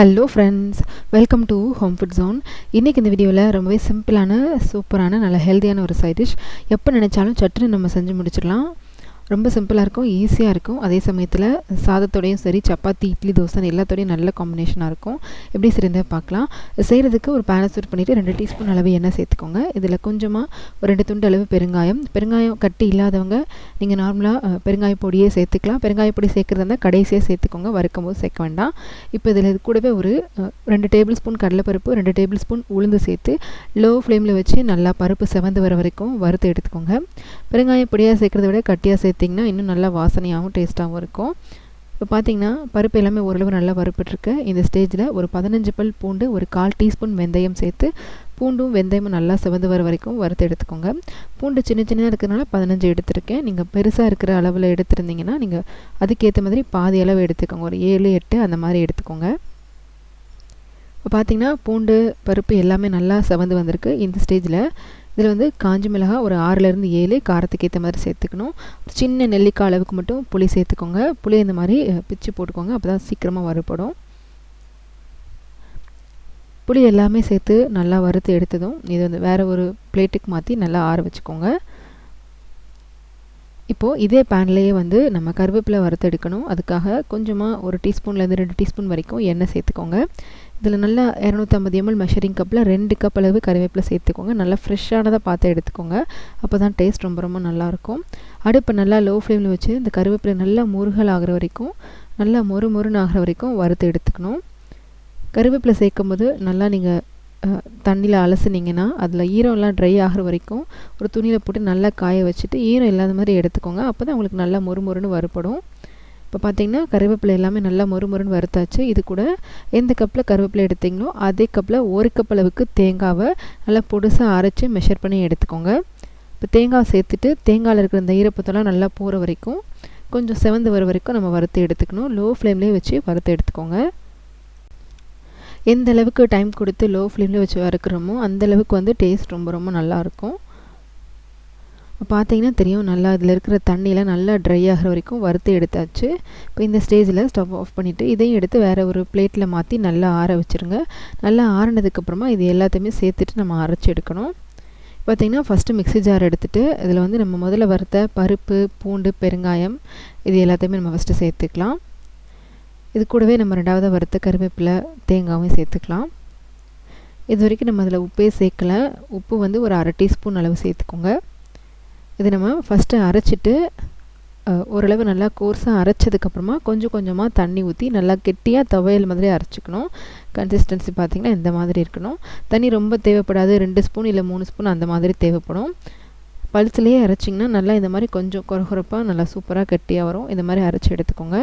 Hello friends welcome to home food zone இன்றைக்கி இந்த வீடியோவில் ரொம்பவே சிம்பிளான சூப்பரான நல்ல ஹெல்த்தியான ஒரு சைட் டிஷ் எப்போ நினச்சாலும் சட்டுன்னு நம்ம செஞ்சு முடிச்சிடலாம். ரொம்ப சிம்பிளாக இருக்கும் ஈஸியாக இருக்கும். அதே சமயத்தில் சாதத்தோடையும் சரி சப்பாத்தி இட்லி தோசை எல்லாத்தோடையும் நல்ல காம்பினேஷனாக இருக்கும். எப்படி சிறந்தே பார்க்கலாம். செய்கிறதுக்கு ஒரு பேனை சூட் பண்ணிவிட்டு ரெண்டு டீஸ்பூன் அளவு எண்ணெய் சேர்த்துக்கோங்க. இதில் கொஞ்சமாக ஒரு ரெண்டு துண்டு அளவு பெருங்காயம். பெருங்காயம் கட்டி இல்லாதவங்க நீங்கள் நார்மலாக பெருங்காய பொடியே சேர்த்துக்கலாம். பெருங்காய பொடி சேர்க்குறதா இருந்தால் கடைசியாக சேர்த்துக்கோங்க. வறுக்கும் போது சேர்க்க வேண்டாம். இப்போ இதில் இது கூடவே ஒரு ரெண்டு டேபிள் ஸ்பூன் கடலைப்பருப்பு ரெண்டு டேபிள் ஸ்பூன் உளுந்து சேர்த்து லோ ஃப்ளேமில் வச்சு நல்லா பருப்பு செவந்து வர வரைக்கும் வறுத்து எடுத்துக்கோங்க. பெருங்காய பொடியாக சேர்க்குறத விட கட்டியாக சேர்த்து சேர்த்திங்கன்னா இன்னும் நல்லா வாசனையாகவும் டேஸ்ட்டாகவும் இருக்கும். இப்போ பார்த்தீங்கன்னா பருப்பு எல்லாமே ஓரளவு நல்லா வறுப்பட்டுருக்கு இந்த ஸ்டேஜில் ஒரு பதினஞ்சு பல் பூண்டு ஒரு கால் டீஸ்பூன் வெந்தயம் சேர்த்து பூண்டும் வெந்தயமும் நல்லா செவந்து வர வரைக்கும் வறுத்து எடுத்துக்கோங்க. பூண்டு சின்ன சின்னதாக இருக்கிறனால பதினஞ்சு எடுத்திருக்கேன். நீங்கள் பெருசாக இருக்கிற அளவில் எடுத்திருந்தீங்கன்னா நீங்கள் அதுக்கேற்ற மாதிரி பாதி அளவு எடுத்துக்கோங்க. ஒரு ஏழு எட்டு அந்த மாதிரி எடுத்துக்கோங்க. இப்போ பார்த்தீங்கன்னா பூண்டு பருப்பு எல்லாமே நல்லா செவந்து வந்திருக்கு இந்த ஸ்டேஜில். இதில் வந்து காஞ்சி மிளகாய் ஒரு ஆறுலேருந்து ஏழு காரத்துக்கு ஏற்ற மாதிரி சேர்த்துக்கணும். சின்ன நெல்லிக்காய் அளவுக்கு மட்டும் புளி சேர்த்துக்கோங்க. புளி இந்த மாதிரி பிச்சு போட்டுக்கோங்க. அப்போ தான் சீக்கிரமாக வறுபடும். புளி எல்லாமே சேர்த்து நல்லா வறுத்து எடுத்ததும் இது வந்து வேறு ஒரு பிளேட்டுக்கு மாற்றி நல்லா ஆற வச்சுக்கோங்க. இப்போது இதே பேன்லேயே வந்து நம்ம கருவேப்பிலை வறுத்து எடுக்கணும். அதுக்காக கொஞ்சமாக ஒரு டீஸ்பூன்லேருந்து ரெண்டு டீஸ்பூன் வரைக்கும் எண்ணெய் சேர்த்துக்கோங்க. இதில் நல்லா இரநூத்தம்பது எம்எல் மெஷரிங் கப்பில் ரெண்டு கப் அளவு கருவேப்பிலை சேர்த்துக்கோங்க. நல்லா ஃப்ரெஷ்ஷானதாக பார்த்து எடுத்துக்கோங்க. அப்போ தான் டேஸ்ட் ரொம்ப ரொம்ப நல்லாயிருக்கும். அடுப்பை நல்லா லோ ஃப்ளேமில் வச்சு இந்த கருவேப்பிலை நல்லா முருகல் ஆகிற வரைக்கும் நல்லா மொறு மொறுன்னு ஆகிற வரைக்கும் வறுத்து எடுத்துக்கணும். கருவேப்பிலை சேர்க்கும் போது நல்லா நீங்கள் தண்ணியில் அலசுனீங்கன்னா அதில் ஈரம்லாம் ட்ரை ஆகிற வரைக்கும் ஒரு துணியில் போட்டு நல்லா காய வச்சுட்டு ஈரம் இல்லாத மாதிரி எடுத்துக்கோங்க. அப்போ தான் உங்களுக்கு நல்லா மொறு மொறுன்னு வறுபடும். இப்போ பார்த்தீங்கன்னா கருவேப்பிலை எல்லாமே நல்லா மொறு மொறுன்னு வறுத்தாச்சு. இது கூட எந்த கப்பில் கருவேப்பிலை எடுத்தீங்களோ அதே கப்பில் ஒரு கப் அளவுக்கு தேங்காவை நல்லா பொடுசாக அரைச்சி மெஷர் பண்ணி எடுத்துக்கோங்க. இப்போ தேங்காய் சேர்த்துட்டு தேங்காயில் இருக்கிற இந்த ஈரப்பத்தெல்லாம் நல்லா போகிற வரைக்கும் கொஞ்சம் செவந்து வர வரைக்கும் நம்ம வறுத்து எடுத்துக்கணும். லோ ஃப்ளேம்லேயே வச்சு வறுத்து எடுத்துக்கோங்க. எந்த அளவுக்கு டைம் கொடுத்து லோ ஃப்ளேமில் வச்சு வறுக்கிறோமோ அந்தளவுக்கு வந்து டேஸ்ட் ரொம்ப ரொம்ப நல்லாயிருக்கும். பார்த்தீங்கன்னா தெரியும் நல்லா அதில் இருக்கிற தண்ணியெலாம் நல்லா ட்ரை ஆகிற வரைக்கும் வறுத்து எடுத்தாச்சு. இப்போ இந்த ஸ்டேஜில் ஸ்டவ் ஆஃப் பண்ணிவிட்டு இதையும் எடுத்து வேறு ஒரு பிளேட்டில் மாற்றி நல்லா ஆற வச்சுருங்க. நல்லா ஆறினதுக்கப்புறமா இது எல்லாத்தையுமே சேர்த்துட்டு நம்ம அரைச்சி எடுக்கணும். பார்த்திங்கன்னா ஃபஸ்ட்டு மிக்ஸி ஜார் எடுத்துகிட்டு இதில் வந்து நம்ம முதல்ல வறுத்த பருப்பு பூண்டு பெருங்காயம் இது எல்லாத்தையுமே நம்ம ஃபஸ்ட்டு சேர்த்துக்கலாம். இது கூடவே நம்ம ரெண்டாவது வறுத்த கருவேப்பிலை தேங்காயும் சேர்த்துக்கலாம். இது வரைக்கும் நம்ம அதில் உப்பே சேர்க்கல. உப்பு வந்து ஒரு அரை டீஸ்பூன் அளவு சேர்த்துக்கோங்க. இது நம்ம ஃபஸ்ட்டு அரைச்சிட்டு ஓரளவு நல்லா கோர்ஸாக அரைச்சதுக்கப்புறமா கொஞ்சம் கொஞ்சமாக தண்ணி ஊற்றி நல்லா கெட்டியாக துவையல் மாதிரி அரைச்சிக்கணும். கன்சிஸ்டன்சி பார்த்திங்கன்னா இந்த மாதிரி இருக்கணும். தண்ணி ரொம்ப தேவைப்படாது. ரெண்டு ஸ்பூன் இல்லை மூணு ஸ்பூன் அந்த மாதிரி தேவைப்படும். பழுத்துலேயே அரைச்சிங்கன்னா நல்லா இந்த மாதிரி கொஞ்சம் குறகுறப்பாக நல்லா சூப்பராக கெட்டியாக வரும். இந்த மாதிரி அரைச்சி எடுத்துக்கோங்க.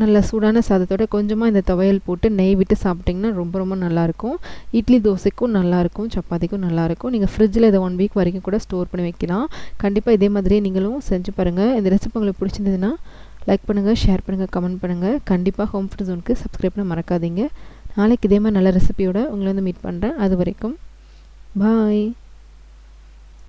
நல்லா சூடான சாதத்தோட கொஞ்சமாக இந்த துவையல் போட்டு நெய் விட்டு சாப்பிட்டிங்கன்னா ரொம்ப ரொம்ப நல்லாயிருக்கும். இட்லி தோசைக்கும் நல்லாயிருக்கும் சப்பாத்திக்கும் நல்லாயிருக்கும். நீங்கள் ஃப்ரிட்ஜில் இதை ஒன் வீக் வரைக்கும் கூட ஸ்டோர் பண்ணி வைக்கலாம். கண்டிப்பாக இதே மாதிரியே நீங்களும் செஞ்சு பாருங்கள் இந்த ரெசிபி உங்களுக்கு பிடிச்சிருந்ததுன்னா லைக் பண்ணுங்கள் ஷேர் பண்ணுங்கள் கமெண்ட் பண்ணுங்கள் கண்டிப்பாக ஹோம் ஃபுட் ஜோனுக்கு சப்ஸ்கிரைப் பண்ண மறக்காதீங்க. நாளைக்கு இதே மாதிரி நல்ல ரெசிபியோட உங்களை வந்து மீட் பண்ணுறேன் அது வரைக்கும் பாய்